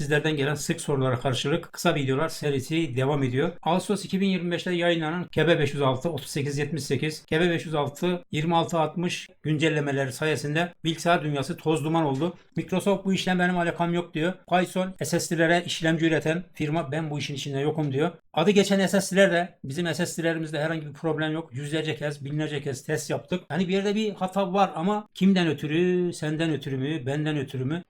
sizlerden gelen sık sorulara karşılık kısa videolar serisi devam ediyor. Ağustos 2025'te yayınlanan Kebe 506 3878, Kebe 506 2660 güncellemeleri sayesinde bilgisayar dünyası toz duman oldu. Microsoft bu işten benim alakam yok diyor. Python SSD'lere işlemci üreten firma ben bu işin içinde yokum diyor. Adı geçen SSD'ler de bizim SSD'lerimizde herhangi bir problem yok. Yüzlerce kez, binlerce kez test yaptık. Hani bir yerde bir hata var ama kimden ötürü, senden ötürü mü, benden ötürü mü?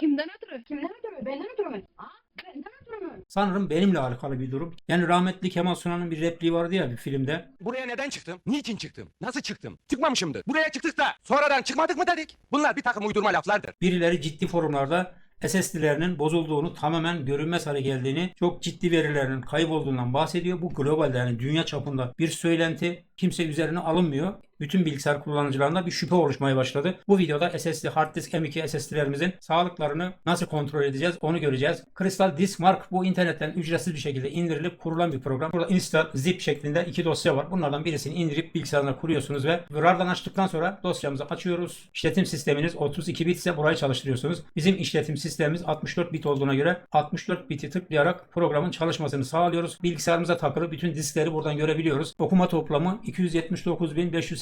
Kimden ötürü? Kimden ötürü? Benden ötürü mü? Ha? Benden ötürü mü? Sanırım benimle alakalı bir durum. Yani rahmetli Kemal Sunal'ın bir repliği vardı ya bir filmde. Buraya neden çıktım? Niçin çıktım? Nasıl çıktım? Çıkmamışımdır. Buraya çıktık da sonradan çıkmadık mı dedik? Bunlar bir takım uydurma laflardır. Birileri ciddi forumlarda SSD'lerinin bozulduğunu, tamamen görünmez hale geldiğini, çok ciddi verilerinin kaybolduğundan bahsediyor. Bu globalde yani dünya çapında bir söylenti kimse üzerine alınmıyor. Bütün bilgisayar kullanıcılarında bir şüphe oluşmaya başladı. Bu videoda SSD, hard disk M2 SSD'lerimizin sağlıklarını nasıl kontrol edeceğiz onu göreceğiz. Crystal Disk Mark bu internetten ücretsiz bir şekilde indirilip kurulan bir program. Burada install, zip şeklinde iki dosya var. Bunlardan birisini indirip bilgisayarına kuruyorsunuz ve RAR'dan açtıktan sonra dosyamızı açıyoruz. İşletim sisteminiz 32 bit ise burayı çalıştırıyorsunuz. Bizim işletim sistemimiz 64 bit olduğuna göre 64 biti tıklayarak programın çalışmasını sağlıyoruz. Bilgisayarımıza takılı bütün diskleri buradan görebiliyoruz. Okuma toplamı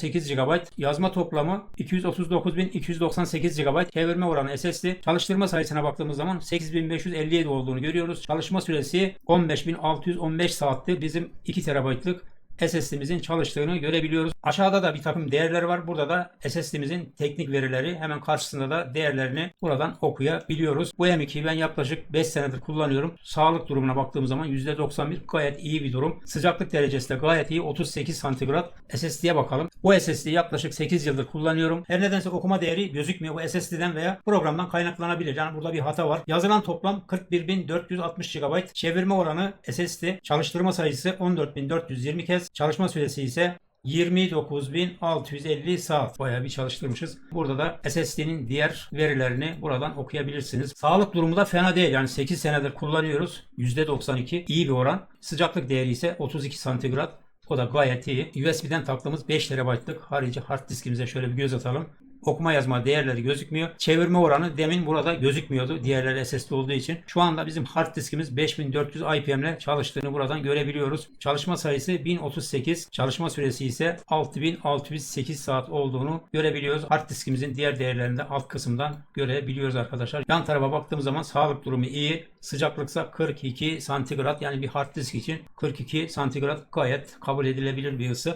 279.508 GB, yazma toplamı 239.298 GB, çevirme oranı SSD, çalıştırma sayısına baktığımız zaman 8557 olduğunu görüyoruz. Çalışma süresi 15615 saatti. Bizim 2 TB'lık SSD'mizin çalıştığını görebiliyoruz. Aşağıda da bir takım değerler var. Burada da SSD'mizin teknik verileri hemen karşısında da değerlerini buradan okuyabiliyoruz. Bu M2'yi ben yaklaşık 5 senedir kullanıyorum. Sağlık durumuna baktığım zaman %91 gayet iyi bir durum. Sıcaklık derecesi de gayet iyi 38 santigrat. SSD'ye bakalım. Bu SSD'yi yaklaşık 8 yıldır kullanıyorum. Her nedense okuma değeri gözükmüyor. Bu SSD'den veya programdan kaynaklanabilir. Yani burada bir hata var. Yazılan toplam 41.460 GB. Çevirme oranı SSD. Çalıştırma sayısı 14.420 kez. Çalışma süresi ise 29.650 saat bayağı bir çalıştırmışız. Burada da SSD'nin diğer verilerini buradan okuyabilirsiniz. Sağlık durumu da fena değil. Yani 8 senedir kullanıyoruz. %92 iyi bir oran. Sıcaklık değeri ise 32 santigrat. O da gayet iyi. USB'den taktığımız 5 TB'lık harici hard diskimize şöyle bir göz atalım. Okuma yazma değerleri gözükmüyor. Çevirme oranı demin burada gözükmüyordu. Diğerleri SSD olduğu için. Şu anda bizim hard diskimiz 5400 IPM ile çalıştığını buradan görebiliyoruz. Çalışma sayısı 1038. Çalışma süresi ise 6608 saat olduğunu görebiliyoruz. Hard diskimizin diğer değerlerini de alt kısımdan görebiliyoruz arkadaşlar. Yan tarafa baktığımız zaman sağlık durumu iyi. Sıcaklıksa 42 santigrat yani bir hard disk için 42 santigrat gayet kabul edilebilir bir ısı.